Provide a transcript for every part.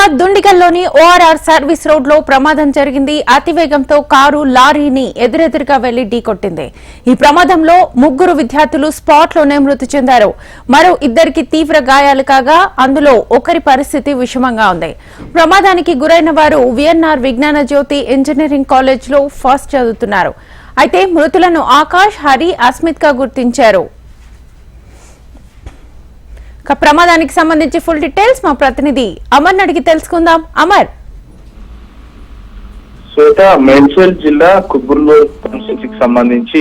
హైదరాబాద్ దుండిగల్లోని ORR service రోడ్లో ప్రమాదం జరిగింది. అతివేగంతో కారు లారీని ఎదురెదురుగా వెళ్ళి ఢీకొట్టింది ఈ ప్రమాదంలో ముగ్గురు విద్యార్థులు స్పాట్లోనే మృతి చెందారు. మరో ఇద్దరికి తీవ్ర గాయాలు కాగా అందులో ఒకరి పరిస్థితి విషమంగా ఉంది. ప్రమాదానికి గురైన వారు విఎన్ఆర్ విజ్ఞాన జ్యోతి ఇంజనీరింగ్ కాలేజ్లో ఫస్ట్ చదువుతున్నారు. అయితే మృతులను ఆకాష్ హరి అస్మిత్గా గుర్తించారు. ప్రమాదానికి సంబంధించి ఫుల్ డీటెయిల్స్ మా ప్రతినిధి అమర్ అడిగి తెలుసుకుందాం. అమర్. శ్వేత మేడ్చల్ జిల్లా కుబ్బుర్లూరు కాన్స్టిట్యూన్సీకి సంబంధించి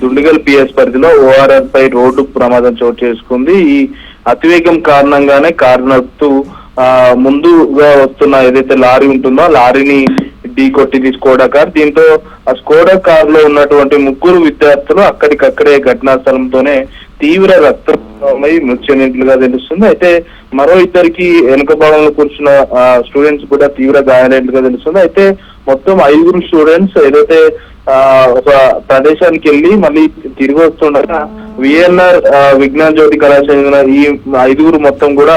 దుండిగల్ పిఎస్ పరిధిలో ఓఆర్ఆర్ పై రోడ్డు ప్రమాదం చోటు చేసుకుంది. ఈ అతివేగం కారణంగానే కారు నడుపుతూ ముందుగా వస్తున్న ఏదైతే లారీ ఉంటుందో ఆ లారీని ఢీ కొట్టింది స్కోడా కార్. దీంతో ఆ స్కోడా కార్లో ఉన్నటువంటి ముగ్గురు విద్యార్థులు అక్కడికక్కడే ఘటనా స్థలంతోనే తీవ్ర రక్తమై మృతి చెందినట్లుగా తెలుస్తుంది. అయితే మరో ఇద్దరికి వెనుక భాగంలో కూర్చున్న స్టూడెంట్స్ కూడా తీవ్ర గాయాలైనట్లుగా తెలుస్తుంది. అయితే మొత్తం ఐదుగురు స్టూడెంట్స్ ఏదైతే ఆ, ఒక ప్రదేశానికి వెళ్ళి మళ్ళీ తిరిగి వస్తుండగా విఎన్ఆర్ విజ్ఞాన జ్యోతి కళాశాల ఈ ఐదుగురు మొత్తం కూడా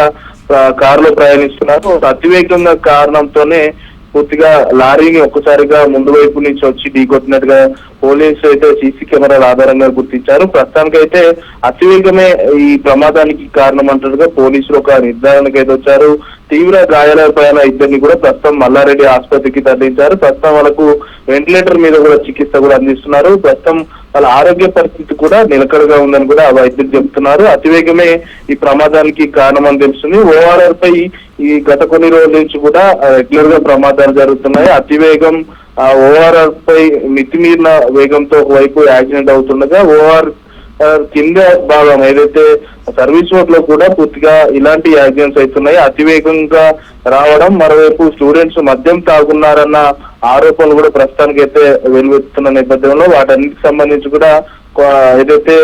కారులో ప్రయాణిస్తున్నారు. అతివేగంగా కారణంతోనే పూర్తిగా లారీని ఒక్కసారిగా ముందు వైపు నుంచి వచ్చి ఢీకొట్టినట్టుగా పోలీసు అయితే సీసీ కెమెరాల ఆధారంగా గుర్తించారు. ప్రస్తుతానికి అయితే అతివేగమే ఈ ప్రమాదానికి కారణం పోలీసులు ఒక నిర్ధారణకు అయితే వచ్చారు. తీవ్ర గాయాల పైన ఇద్దరిని కూడా ప్రస్తుతం మల్లారెడ్డి ఆసుపత్రికి తరలించారు. ప్రస్తుతం వాళ్ళకు వెంటిలేటర్ మీద కూడా చికిత్స కూడా అందిస్తున్నారు. ప్రస్తుతం వాళ్ళ ఆరోగ్య పరిస్థితి కూడా నిలకడగా ఉందని కూడా ఆ వైద్యులు చెబుతున్నారు అతివేగమే ఈ ప్రమాదానికి కారణం అని తెలుస్తుంది. ఓఆర్ఆర్ పై ఈ గత కొన్ని రోజుల నుంచి కూడా రెగ్యులర్గా ప్రమాదాలు జరుగుతున్నాయి. అతివేగం ఆ ఓఆర్ఆర్ పై మితిమీరిన వేగంతో ఒకవైపు యాక్సిడెంట్ అవుతుండగా ఓఆర్ కింద భాగం ఏదైతే సర్వీస్ రోడ్లో కూడా పూర్తిగా ఇలాంటి యాక్సిడెంట్స్ అవుతున్నాయి అతివేగంగా రావడం మరోవైపు స్టూడెంట్స్ మద్యం తాగున్నారన్న ఆరోపణలు కూడా ప్రస్తుతానికి అయితే వెలువెత్తుతున్న నేపథ్యంలో వాటన్నిటికి సంబంధించి కూడా ఏదైతే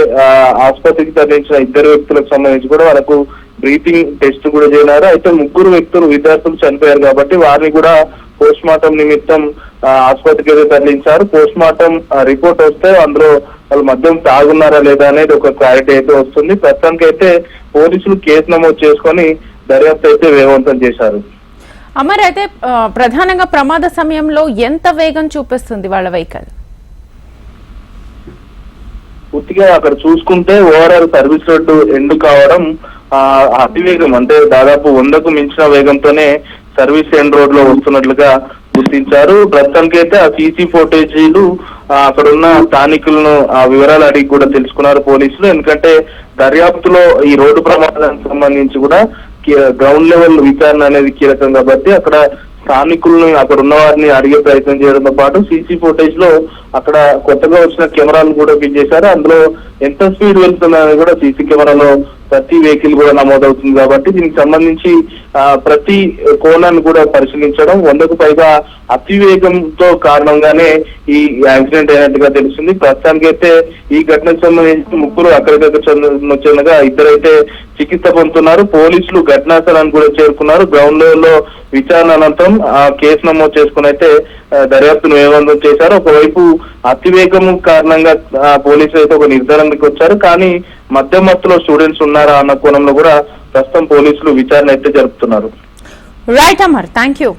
ఆసుపత్రికి తరలించిన ఇద్దరు వ్యక్తులకు సంబంధించి కూడా వాళ్ళకు బ్రీతింగ్ టెస్ట్ కూడా చేయనారు అయితే ముగ్గురు వ్యక్తులు విద్యార్థులు చనిపోయారు కాబట్టి వారిని కూడా పోస్ట్ మార్టం నిమిత్తం ఆ, ఆసుపత్రికి అయితే తరలించారు. పోస్ట్ మార్టం రిపోర్ట్ వస్తే అందులో వాళ్ళు మద్యం తాగున్నారా లేదా అనేది ఒక క్లారిటీ అయితే వస్తుంది. ప్రస్తుతానికి అయితే పోలీసులు కేసు నమోదు చేసుకొని దర్యాప్తు అయితే వేగవంతం చేశారు. అమర్ అయితే ప్రధానంగా ప్రమాద సమయంలో ఎంత వేగం చూపిస్తుంది వాళ్ళ వెహికల్? పూర్తిగా అక్కడ చూసుకుంటే ఓవరాల్ సర్వీస్ రోడ్డు ఎండ్ కావడం ఆ, అతివేగం అంటే దాదాపు వందకు మించిన వేగంతోనే సర్వీస్ ఎండ్ రోడ్లో వస్తున్నట్లుగా గుర్తించారు. ప్రస్తుతానికైతే ఆ సీసీ ఫోటేజీలు అక్కడ ఉన్న స్థానికులను ఆ వివరాలు అడిగి కూడా తెలుసుకున్నారు పోలీసులు. ఎందుకంటే దర్యాప్తులో ఈ రోడ్డు ప్రమాదానికి సంబంధించి కూడా గ్రౌండ్ లెవెల్ విచారణ అనేది కీలకం కాబట్టి అక్కడ స్థానికులను అక్కడ ఉన్న వారిని అడిగే ప్రయత్నం చేయడంతో పాటు సీసీ ఫుటేజ్లో అక్కడ కొత్తగా వచ్చిన కెమెరాలు కూడా ఫిట్ చేశారు. అందులో ఎంత స్పీడ్ వెళ్తుందని కూడా సీసీ కెమెరాలో ప్రతి వెహికల్ కూడా నమోదవుతుంది కాబట్టి దీనికి సంబంధించి ప్రతి కోణాన్ని కూడా పరిశీలించడం వందకు పైగా అతివేగంతో కారణంగానే ఈ యాక్సిడెంట్ అయినట్టుగా తెలుస్తుంది. ప్రస్తుతానికైతే ఈ ఘటనకు సంబంధించి ముగ్గురు అక్కడికక్కడ ఇద్దరైతే చికిత్స పొందుతున్నారు. పోలీసులు ఘటనా స్థలానికి కూడా చేరుకున్నారు. గ్రౌండ్లో విచారణ అనంతరం ఆ కేసు నమోదు చేసుకుని అయితే దర్యాప్తును వేగవంతం చేశారు. ఒకవైపు అతివేగం కారణంగా పోలీసులు అయితే ఒక నిర్ధారణకు వచ్చారు. కానీ మధ్య మత్తులో స్టూడెంట్స్ ఉన్నారా అన్న కోణంలో కూడా ప్రస్తుతం పోలీసులు విచారణ అయితే జరుపుతున్నారు. Right Amar thank you